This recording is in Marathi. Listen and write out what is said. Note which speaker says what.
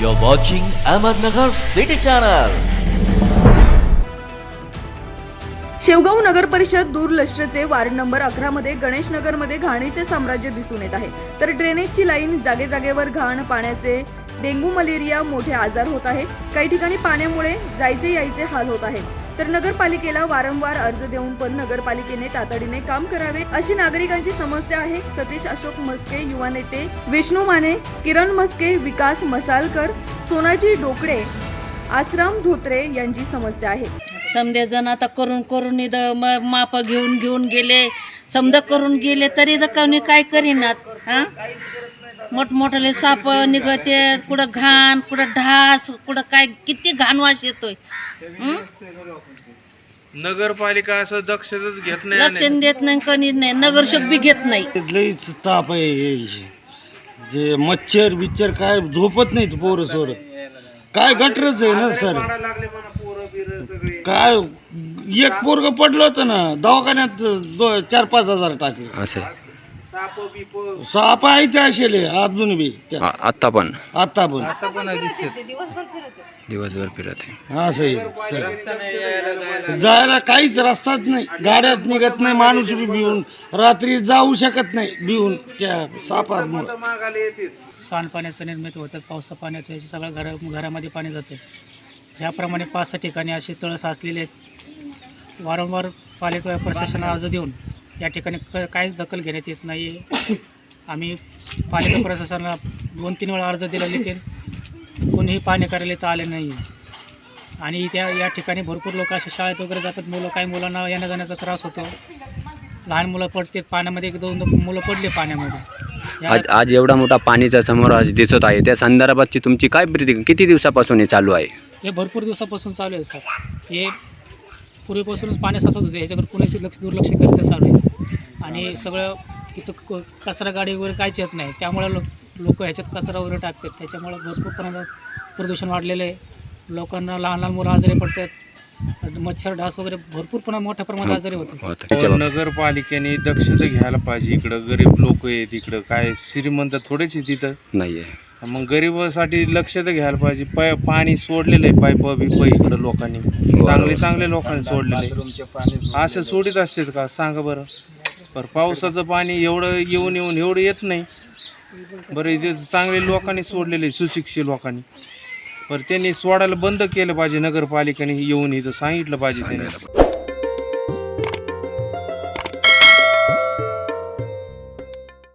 Speaker 1: You're watching Ahmednagar City Channel.
Speaker 2: Shevgaon नगर परिषद दूरलष्टचे वार्ड नंबर अकरा मध्ये गणेश नगरमध्ये घाणीचे साम्राज्य दिसून येत आहे. तर ड्रेनेजची लाईन जागे जागेवर घाण पाण्याचे डेंग्यू मलेरिया मोठे आजार होत आहे काही ठिकाणी पाण्यामुळे जायचे यायचे हाल होत आहेत. तर नगरपालिकेला वारंवार अर्ज देऊन पण नगरपालिकेने तातडीने काम करावे अशी नागरिकांची समस्या आहे. सतीश अशोक मस्के युवा नेते विष्णू माने किरण मस्के विकास मसालकर सोनाजी डोकडे आसराम धोत्रे यांची समस्या आहे.
Speaker 3: समजा जण आता करून करून इथं म माप घेऊन घेऊन गेले. समजा करून गेले तरी तर कोणी काय करीनात हा? मोठमोठाले साप निघते कुठं घाण कुठं ढास कुठं काय किती घाण वास येतोय. हं?
Speaker 4: नगरपालिका असं दक्षताच घेत नाही
Speaker 3: लक्ष
Speaker 4: आणि
Speaker 3: देत नाही कणी नाही नगरसेवक बी घेत नाही.
Speaker 5: लईच ताप आहे हे. जे मच्छर बिच्छर काय झोपत नाहीत पोरं सोर. काय गटरच आहे ना सर?
Speaker 4: पाडायला लागले म्हणा पोरं बिरं सगळे
Speaker 5: काय एक पोरग पडलं होतं ना दवाखान्यात दो चार पाच हजार टाकले.
Speaker 6: असे
Speaker 4: साप बिप.
Speaker 5: साप आहे त्या असेल अजून बी त्या-
Speaker 6: आ- आत्ता पण.
Speaker 5: आता पण.
Speaker 4: आता पण दिसते
Speaker 6: दिवसभर फिरत आहे.
Speaker 5: सर जायला काहीच रस्ताच नाही. गाड्यात निघत नाही माणूस बी भिवून रात्री जाऊ शकत नाही भिवून त्या सापामुळे
Speaker 4: मागायला येते
Speaker 7: सांडपाण्याचं निर्मित होतात पावसा पाण्यात सगळं घरा घरामध्ये पाणी जाते. ह्याप्रमाणे पाच सहा ठिकाणी असे तळ साचलेले आहेत. वारंवार पालिका प्रशासनाला अर्ज देऊन या ठिकाणी क काहीच दखल घेण्यात येत नाही आहे आम्ही पालिका प्रशासनाला दोन तीन वेळा अर्ज दिला लेकिन कोणीही पाणी करायला इथं आले नाही आणि त्या या ठिकाणी भरपूर लोक असे शाळेत वगैरे जातात. मुलं काही मुलांना येण्या जाण्याचा त्रास होतो. लहान मुलं पडतात पाण्यामध्ये एक दोन मुलं पडले पाण्यामध्ये.
Speaker 6: आज आज एवढा मोठा पाणीचा समोर आज दिसत आहे. त्या संदर्भातची तुमची काय प्रतिक्रिया? किती दिवसापासून हे चालू आहे?
Speaker 7: हे भरपूर दिवसापासून चालू आहे सर. हे पूर्वीपासूनच पाणी साचत होते. याच्याकडे कुणाची लक्ष दुर्लक्ष करत चालू आहे आणि सगळं इथं क- कचरा गाडी वगैरे काहीच येत नाही. त्यामुळे लोक लोक ह्याच्यात कचरा वगैरे टाकतात. त्याच्यामुळे भरपूर प्रमाणात प्रदूषण वाढलेलं आहे. लोकांना लहान लहान मुलं आजारी पडतात. मच्छर डास वगैरे भरपूर प्रमाणात मोठ्या प्रमाणात आजारी होतात.
Speaker 6: होतं. त्याच्या बाबतीत.
Speaker 4: नगरपालिकेने दक्षता घ्यायला पाहिजे इकडं. गरीब लोक आहेत इकडं. काय श्रीमंत थोडेच आहे तिथं
Speaker 6: नाहीये.
Speaker 4: मग गरिबासाठी लक्ष तर घ्यायला पाहिजे. पाय पाणी सोडलेलं आहे पाईप बिप इकडं लोकांनी. चांगले चांगले लोकांनी सोडलेले. असं सोडित असतात का? सांगा बरं. बरं पावसाचं पाणी एवढं येऊन येऊन एवढं येत नाही. बरं इथे चांगले लोकांनी सोडलेले सुशिक्षित लोकांनी. बरं त्यांनी सोडायला बंद केलं पाहिजे नगरपालिकेने येऊन इथं सांगितलं पाहिजे त्यांनी.